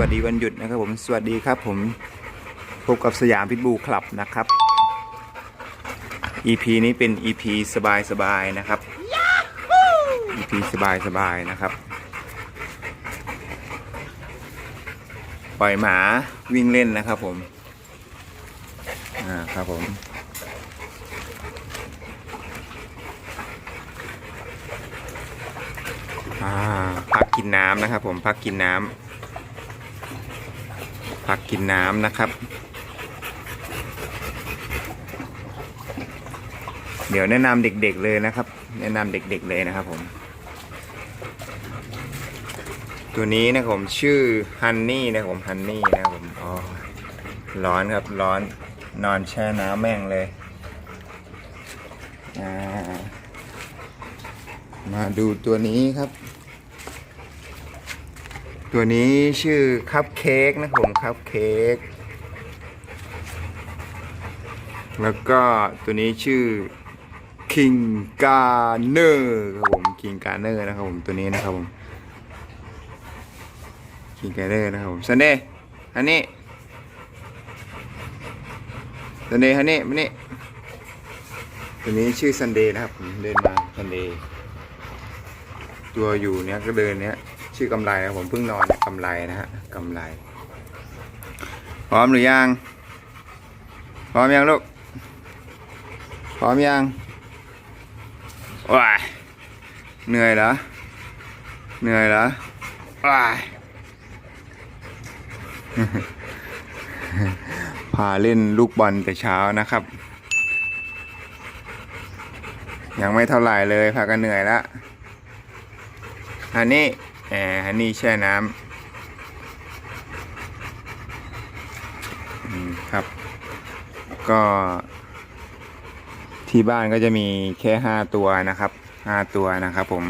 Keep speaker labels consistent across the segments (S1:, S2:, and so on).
S1: วัสดีวันหยุดนะครับผมสวัสดีครับผมพบกับสยามพิทบูคลับนะครับ EP นี้เป็น EP สบายสบายๆนะครับ EP สบายสบายๆนะครับ ปล่อยหมาวิ่งเล่นนะครับผมอ่าครับผมอ่าพักกินน้ำนะครับผมพักกินน้ำ พักกินน้ำนะครับ เดี๋ยวแนะนำเด็กๆเลยนะครับ แนะนำเด็กๆเลยนะครับผม ตัวนี้นะผมชื่อฮันนี่นะผมฮันนี่นะผมอ๋อร้อนครับร้อนนอนแช่น้ำแม่งเลยมาดูตัวนี้ครับ ตัวนี้ชื่อคัพเค้กนะครับผมคัพเค้กแล้วก็ตัวนี้ชื่อคิงกาเนอร์ครับผมคิงกาเนอร์นะครับผมตัวนี้นะครับผมคิงกาเนอร์นะครับผมซันเดย์ฮันนี่ซันเดย์ฮันนี่มานี่ตัวนี้ชื่อซันเดย์นะครับผมเดินมาซันเดย์ตัวอยู่เนี้ยก็เดินเนี้ย ชื่อกำไรนะผมเพิ่งนอนกำไรนะฮะกำไร พร้อมหรือยัง พร้อมยังลูก พร้อมยังว้ายเหนื่อยเหรอ เหนื่อยเหรอว้ายพาเล่นลูกบอลแต่เช้านะครับ ยังไม่เท่าไหร่เลยพากันเหนื่อยแล้วอันนี้ แอร์ฮันนี่แช่น้ำอืมครับ ก็ ที่บ้านก็จะมีแค่ห้าตัวนะครับห้าตัวนะครับผม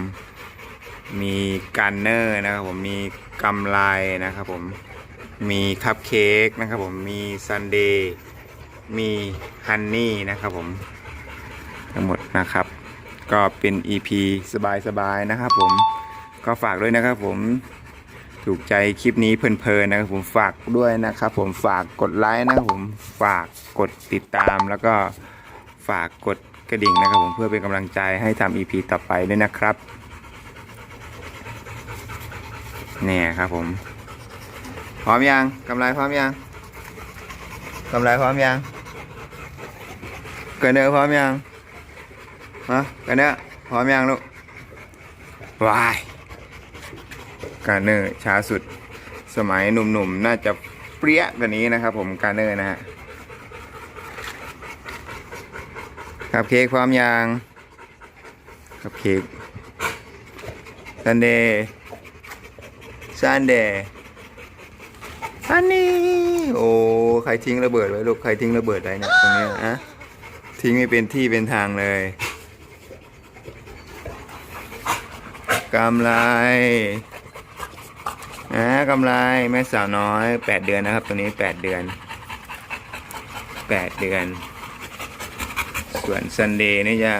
S1: มีกันเนอร์นะครับผมมีกำไรนะครับผมมีคัพเค้กนะครับผมมีซันเดย์มีฮันนี่นะครับผมทั้งหมดนะครับ ก็เป็น EP สบายๆนะครับผม ก็ฝากด้วยนะครับผมถูกใจคลิปนี้เพลินๆนะครับผมฝากด้วยนะครับผมฝากกดไลค์นะครับผมฝากกดติดตามแล้วก็ฝากกดกระดิ่งนะครับผมเพื่อเป็นกำลังใจให้ทำ EP ต่อไปด้วยนะครับเนี่ยครับผมพร้อมยังกำไรพร้อมยังกำไรพร้อมยังเกินเนอร์พร้อมยังฮะเกินเนอร์พร้อมยังลูกวาย การเนอร์ช้าสุด สมัยหนุ่มๆน่าจะเปรี้ยกว่านี้นะครับ ผมการเนอร์นะฮะคับเค้กพร้อมยังคับเค้กซันเดย์ซันเดย์อันนี้โอ้ใครทิ้งระเบิดไว้ลูกใครทิ้งระเบิดไว้เนี่ยตรงนี้อะทิ้งไม่เป็นที่เป็นทางเลยกำไร อ่ากำไรแม่สาวน้อยแปดเดือนนะครับ ตัวนี้แปดเดือนแปดเดือน ส่วนซันเดย์นี่จะ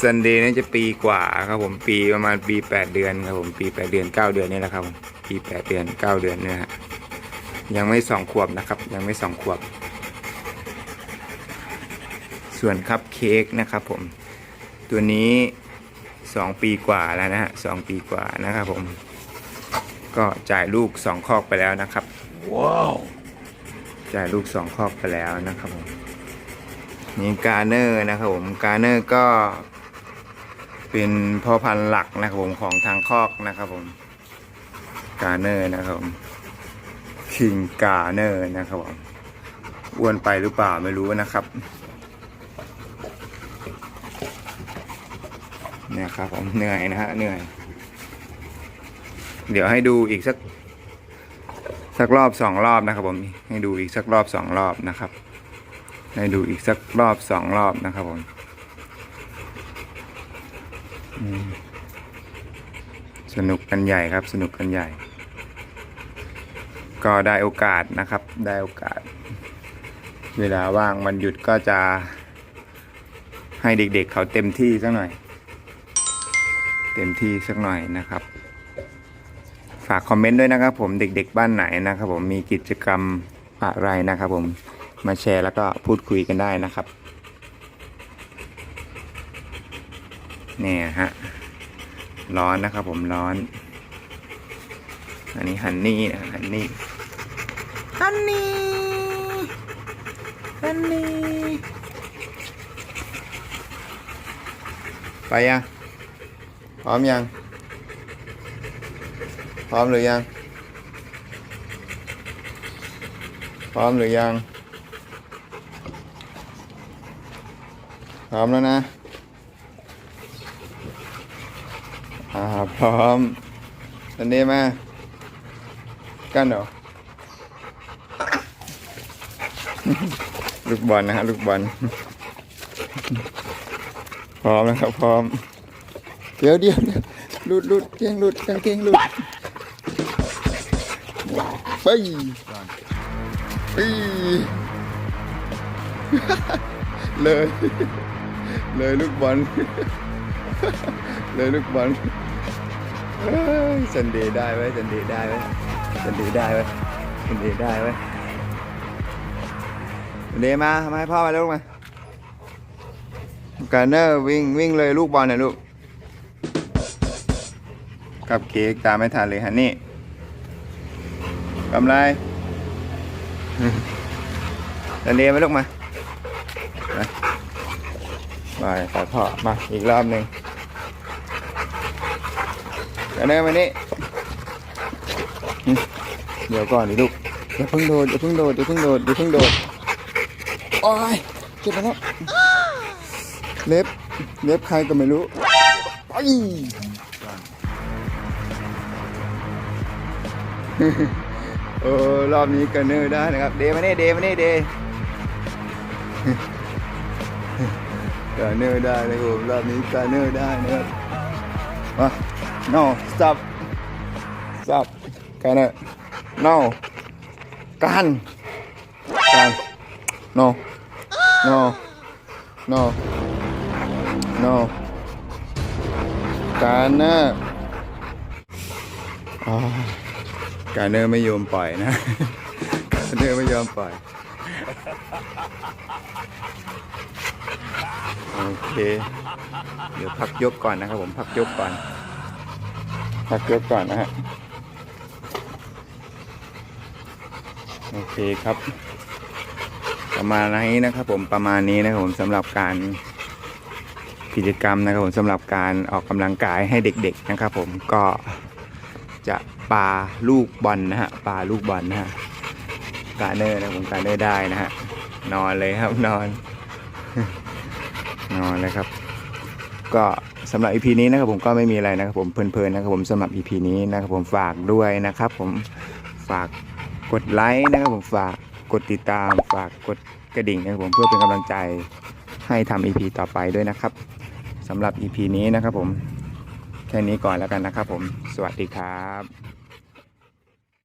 S1: ซันเดย์นี่จะปีกว่าครับผมปีประมาณปีแปดเดือนครับผมปีแปดเดือนเก้าเดือนนี่แหละครับปีแปดเดือนเก้าเดือนเนี่ยฮะยังไม่สองขวบนะครับ ยังไม่สองขวบ ส่วนคัพเค้กนะครับผมตัวนี้สองปีกว่าแล้วนะฮะสองปีกว่านะครับผม ก็จ่ายลูกสองคอกไปแล้วนะครับ ว้าว จ่ายลูกสองคอกไปแล้วนะครับผม นี่การเนอร์นะครับผม การเนอร์ก็เป็นพ่อพันธุ์หลักนะครับผมของทางคอกนะครับผม การเนอร์นะครับผม คิงการเนอร์นะครับผม อ้วนไปหรือเปล่าไม่รู้นะครับเนี่ยครับผมเหนื่อยนะฮะเหนื่อย เดี๋ยวให้ดูอีกสักสักรอบสองรอบนะครับผมให้ดูอีกสักรอบสองรอบนะครับ ให้ดูอีกสักรอบสองรอบนะครับผมสนุกกันใหญ่ครับ สนุกกันใหญ่ ก็ได้โอกาสนะครับ ได้โอกาส เวลาว่างวันหยุดก็จะ ให้เด็กๆเขาเต็มที่สักหน่อย เต็มที่สักหน่อยนะครับ ฝฝากคอมเมนต์ด้วยนะครับผมเด็กๆบ้านไหนนะครับผมมีกิจกรรมอะไรนะครับผมมาแชร์แล้วก็พูดคุยกันได้นะครับเนี่ยฮะร้อนนะครับผมร้อน อันนี้ฮันนี่นะฮันนี่ฮันนี่ฮันนี่ไปยังพร้อมยัง พร้อมหรือยัง พร้อมหรือยัง พร้อมแล้วนะ อ่า พร้อมตันนี้มา กันเหรอ ลูกบอลนะฮะลูกบอล พร้อมนะครับ พร้อม เดี๋ยวเดี๋ยวหลุดหลุดเกงหลุดกางเกงหลุด ไปไปเลย เลยลูกบอลเลยลูกบอลสันเดย์ได้ไว้สันเดย์ได้ไว้สันเดย์ได้ไว้สันเดย์ได้ไว้สันเดย์มามาให้พ่อมาลูกมาการเนอร์วิ่งวิ่งเลยลูกบอลหน่อยลูกกับเค้กตามไม่ทันเลยฮันนี่ กำไรสันเดย์มาลูกมามาไปไปพ่อมาอีกรอบหนึ่งกันเนอร์มานี่อืมเดี๋ยวก่อนดิลูกอย่าเพิ่งโดดอย่าเพิ่งโดดอย่าเพิ่งโดดอย่าเพิ่งโดดโอ้ยเจ็บไปแล้วเล็บเล็บใครก็ไม่รู้ไป โอ้รอบนี้กันเนอร์ได้นะครับ เดมาเน่เดมาเน่เดกันเนอร์ได้เลยผมรอบนี้กันเนอร์ได้นะครับมา no stop stop กันเนอร์ no กันกัน no no no no กันเนอร์อ่ การเนอร์ไม่ยอมปล่อยนะการเนอร์ไม่ยอมปล่อย โอเค เดี๋ยวพักยกก่อนนะครับผมพักยกก่อน พักยกก่อนนะฮะ โอเคครับ ประมาณนี้นะครับผมประมาณนี้นะครับผมสำหรับการกิจกรรมนะครับผมสำหรับการออกกำลังกายให้เด็ก ๆ นะครับผมก็ จะปาลูกบอลนะฮะปาลูกบอลนะฮะการเนอร์นะผมการเนอร์ได้นะฮะนอนเลยครับนอน นอนเลยครับ ก็สำหรับ EP นี้นะครับผมก็ไม่มีอะไรนะครับผมเพลินๆนะครับผมสำหรับ EP นี้นะครับผมฝากด้วยนะครับ ผมฝากกดไลค์นะครับผมฝากกดติดตาม ฝากกดกระดิ่งนะครับผมเพื่อเป็นกำลังใจให้ทำ EP ต่อไปด้วยนะครับสำหรับ EP นี้นะครับผม แค่นี้ก่อนแล้วกันนะครับผม สวัสดีครับ